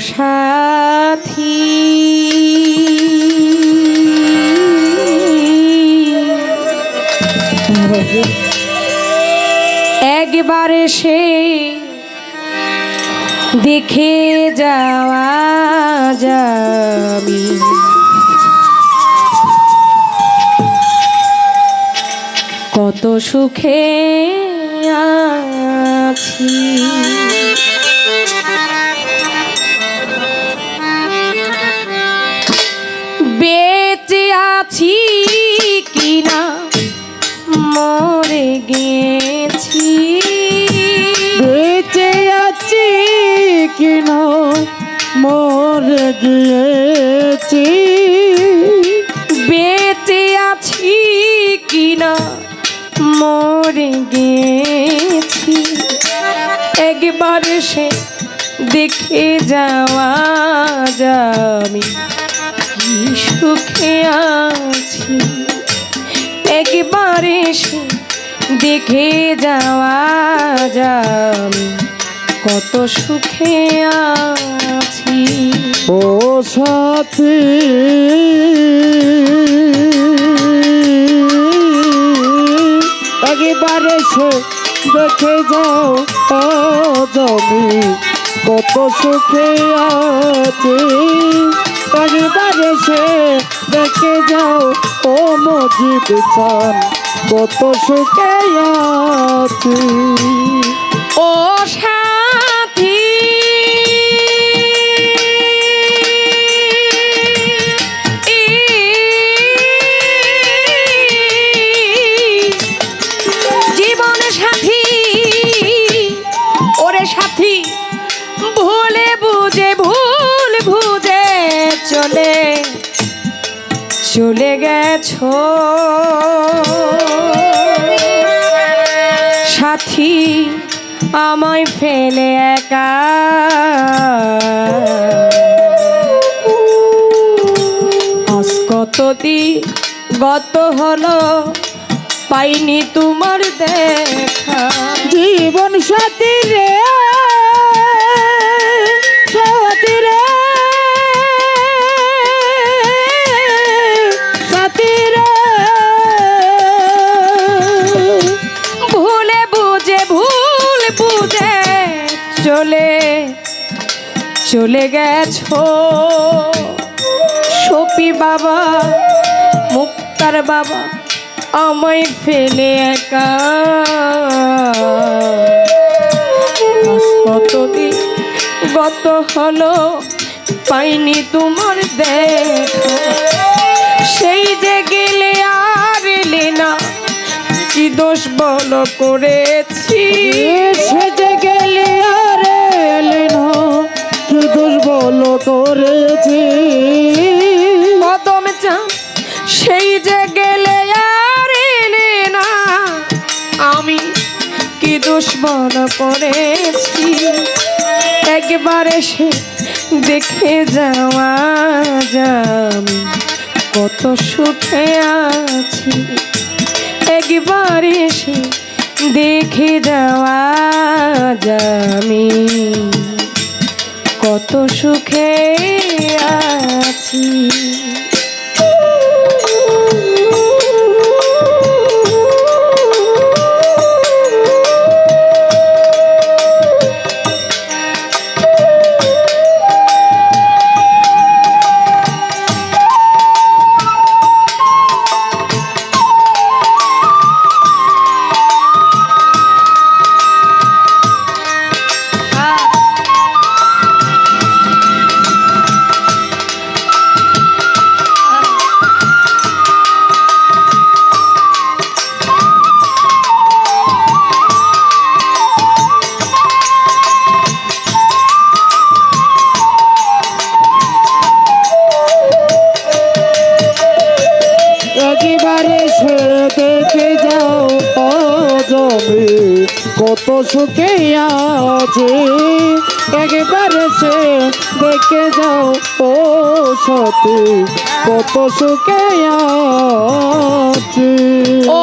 সাথী। একবারে সে দেখে যাওয়া যাবি। কত সুখে আছি। মরে গেছি। বেঁচে আছি কিনা? মর গিয়েছি বেঁচে আছি কিনা? মরে গেছি। একবার সে দেখে যাওয়া কি সুখে আছি। একবার সে দেখে যাওয়া যাবি কত সুখে আছি। ও সাথী। একবারে সে দেখে যাও আজ আমি কত সুখে আছি। একবারে সে দেখে যাও মজিদ চান কত সুখে আছি। ও সাথী, জীবন সাথী, ওরে সাথী, ভুলে বুঝে, ভুল বুঝে চলে। চলে গেছো। সাথী, আমায় ফেলে একা। আজ কতদি গত হলো, পাইনি তোমার দেখা। জীবন সাথী রে। চলে গেছো। সপি বাবা, মুক্তার বাবা, আমায় ফেলে একা। কতদিন গত হলো পাইনি তোমার দেখা। সেই যে গেলে আর এলে না, কি দোষ বল করেছি? সেজে গেলে করেছি। কদম চান সেই যে গেলে আর না। আমি কি দুশ্মন করেছি একবারে সে দেখে যাওয়া যামি কত সুখে আছি। একবারে সে দেখে যাওয়া যামি কত সুখে আছি। আছে। একেবারে সে দেখে যাও ও সতী কত সুখে আছে। ও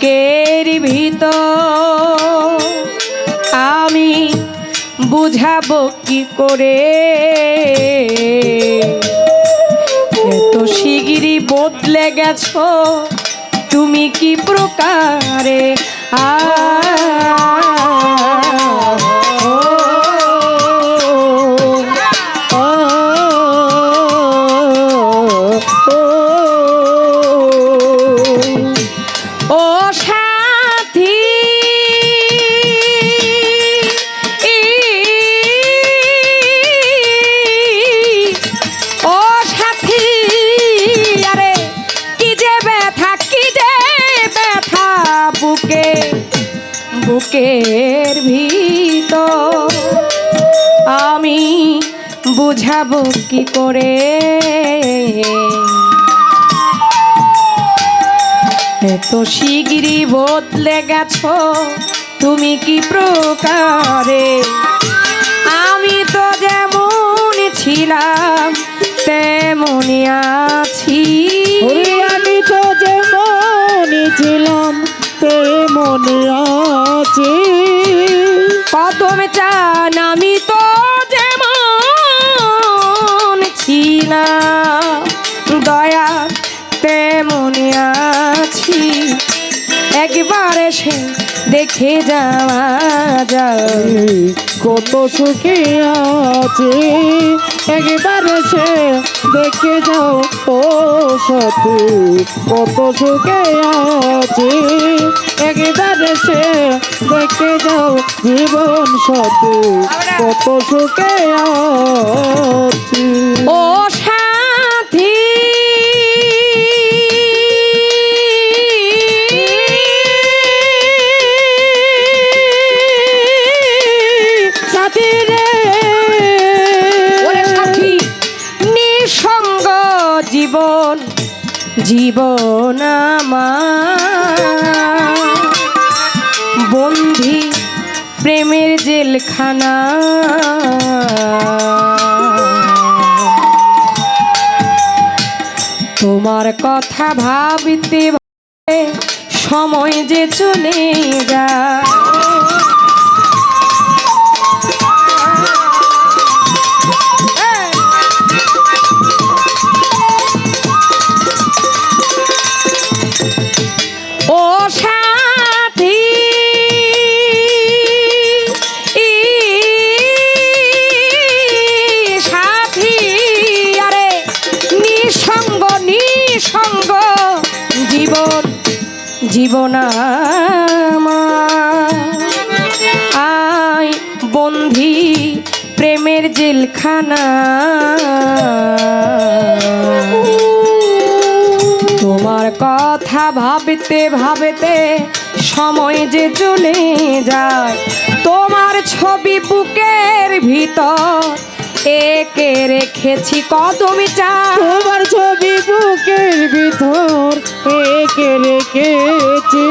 বুকের ভিতর আমি বুঝাবো কি করে? এত শিগিরি বদলে গেছ তুমি কি প্রকারে? আ বুকের ভিতর আমি বুঝাবো কি করে? এত শিগগিরই বদলে গেছো, তুমি কি প্রকারে? আমি তো যেমন ছিলাম, তেমনই আছি। আমি তো যেমনই ছিলাম, তেমনই আছি চান আমি তো যেমন ছিলাম দয়া তেমন আছি। একবার এসে দেখে যাওয়া যায় কত সুখে আছে। একবার সে দেখে যাও ও সাথে কত সুখে আছে। একবার সে দেখে যাও জীবন সাথে কত সুখে আছে। ও জীবন বন্ধি প্রেমের জেলখানা। তোমার কথা ভাবিতে সময় যে চলে যায়। জীবন। আয় বন্ধি প্রেমের জেলখানা। তোমার কথা ভাবতে ভাবতে সময় যে চলে যায়। তোমার ছবি বুকের ভিতর একে রেখেছি কদম চা তোমার ছবি বুকের ভিতর একে রেখেছি।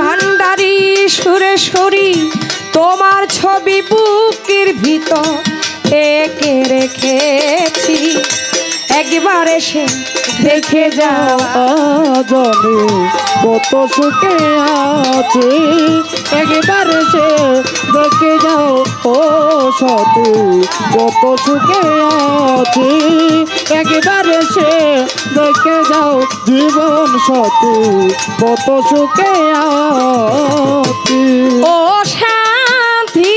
ভান্ডারি সুরেশ্বরী তোমার ছবি বুকের ভিতর একে রেখেছি। একবার এসে দেখে যাও আমি কত সুখে আছি। একবার সে দেখে যাও, ও সাথে কত সুখে আছি। একবার সে দেখে যাও, জীবন সাথে কত সুখে আছি। ও সাথী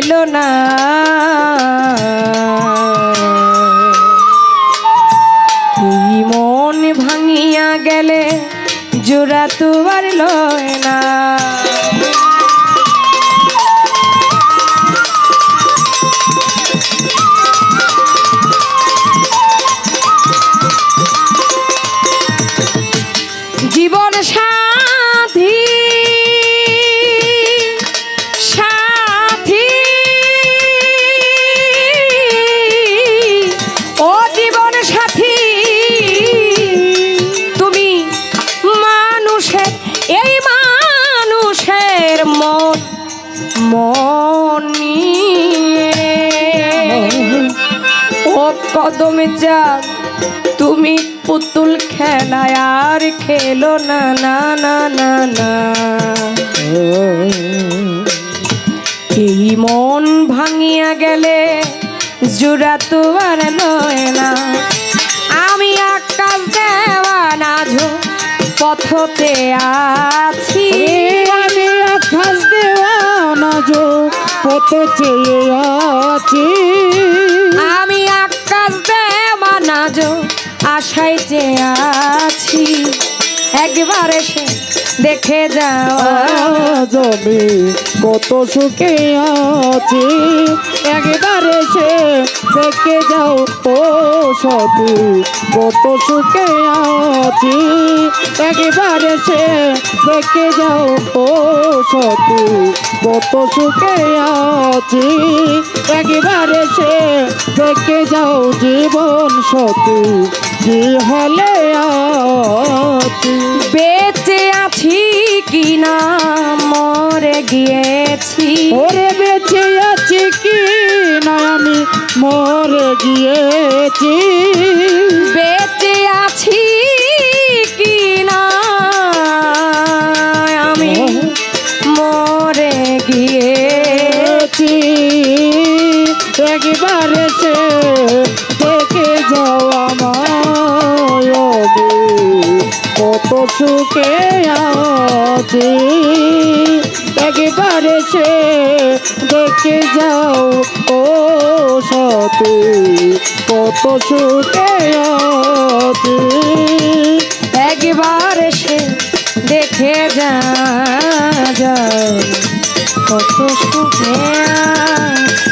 খেলো না। তুই মন ভাঙিয়া গেলে জোড়া তোমার লয় না। কদমে চাঁদ তুমি পুতুল খেলায় আর খেলো না না না না না। এই মন ভাঙিয়া গেলে জোড়া তো আর লয় না। আমি আকাশ দেওয়া না ঝো পথতে আছি। আমি আকাশ দেওয়ানা যো কত চেয়ে আছি। আশায় যে আছি, একবার এসে দেখে যাওয়া যাবে কত সুখে আছি, একবার এসে দেখে যাও। ও সতী, কত সুখে আছি, একবার এসে দেখে যাও। ও সতী, কত সুখে আছি, একবার এসে দেখে যাও। জীবন সতী কি হলে আছি বেঁচে আছি কি না? মরে গিয়েছি। ওরে বেঁচে আছি কি না আমি? মরে গিয়েছি। আছি একবার সে দেখে যাও, ও সাথে, কত সুখে আছি। একবার সে দেখে যা যা কত সুখে আছি।